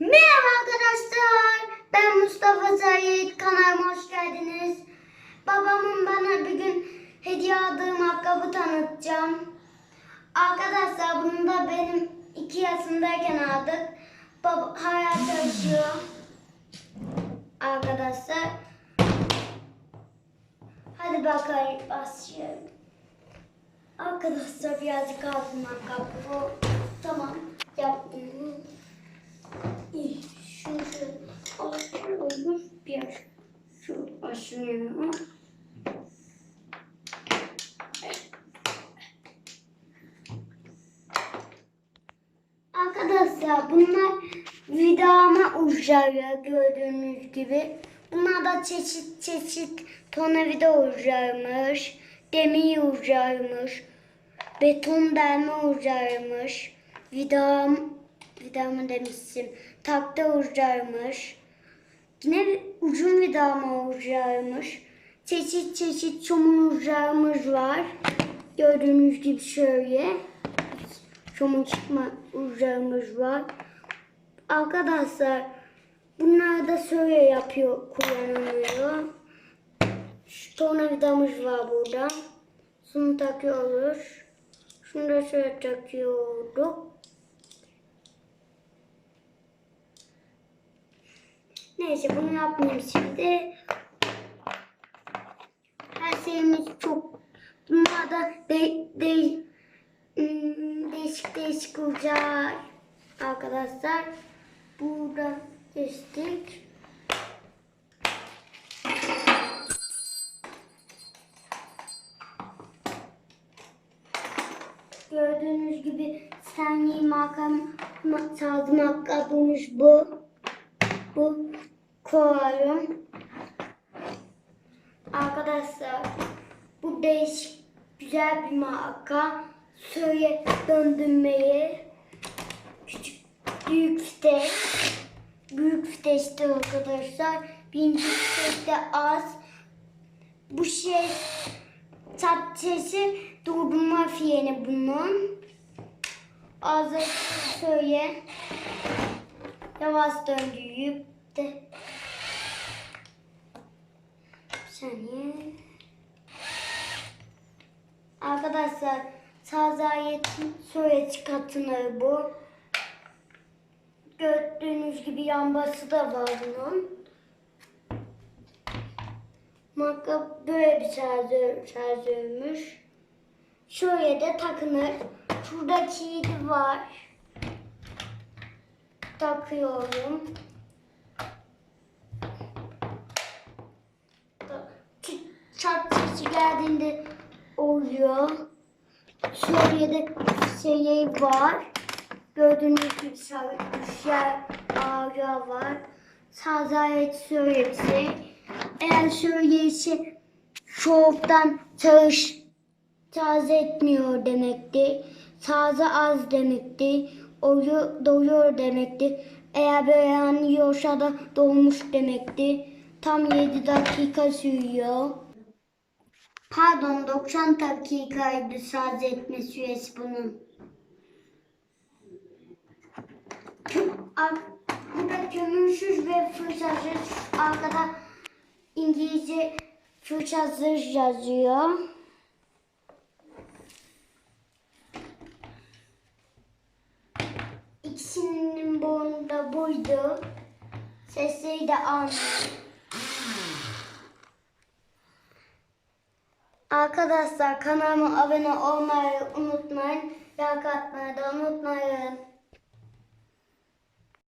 Merhaba arkadaşlar. Ben Mustafa Sait. Kanalıma hoş geldiniz. Babamın bana bir gün hediye aldığım ayakkabı tanıtacağım. Arkadaşlar bunu da benim iki yaşındayken aldık. Baba hala çalışıyor. Arkadaşlar. Hadi bakalım başlayalım. Arkadaşlar birazcık aldım ayakkabı. Tamam yaptım. Şunu şöyle alıyorum. Bir şu aşınıyorum. Arkadaşlar bunlar vidama uçları gördüğünüz gibi. Bunlar da çeşit çeşit tornavida uçlarmış. Demir uçlarmış. Beton delme uçlarmış. Vidam, vidamı demiştim. Takta uçlarmış. Yine bir uzun vidama uçlarmış. Çeşit çeşit çomun uçlarımız var. Gördüğünüz gibi şöyle. Çomun çıkma uçlarımız var. Arkadaşlar bunlar da şöyle yapıyor, kullanılıyor. Şu tornavidamız var burada. Şunu takıyoruz. Şunu da şöyle takıyorduk. Neyse bunu yapmayayım şimdi. Her şeyimiz çok bunlar da de, de, hmm, değişik değişik olacak arkadaşlar. Burada kestik. Gördüğünüz gibi saniye makam ma- sağdı makamımız bu. Bu koyuyorum. Arkadaşlar bu değişik güzel bir marka. Şöyle döndürmeyi küçük büyük site büyük sitesi arkadaşlar. Birinci sitede az. Bu şey Tatlısı durdurma freni bunun. Ağzı şöyle yavaş döndürüp de saniye. Arkadaşlar sazayetin şöyle çıkartılır bu. Gördüğünüz gibi yanbası da var bunun. Marka böyle bir şarjör, şarjörmüş. Şöyle de takınır. Şurada kilidi var. Takıyorum. Geldiğinde oluyor. Şöyle de şey var. Gördüğünüz gibi şarjör ağrı var. Sazayet şey. Eğer söyleyişi soğuktan çalış taze etmiyor demekti. Taze az demekti. Oyu doyuyor demekti. Eğer böyle yanıyorsa da dolmuş demekti. Tam 7 dakika sürüyor. Pardon 90 dakikaydı şarj etme süresi bunun. Ar- Burada kömürsüz ve fırsatсız arkada İngilizce fırçasız yazıyor. İkisinin boynu da buydu. Sesleri de aynı. Arkadaşlar kanalıma abone olmayı unutmayın. Like atmayı da unutmayın.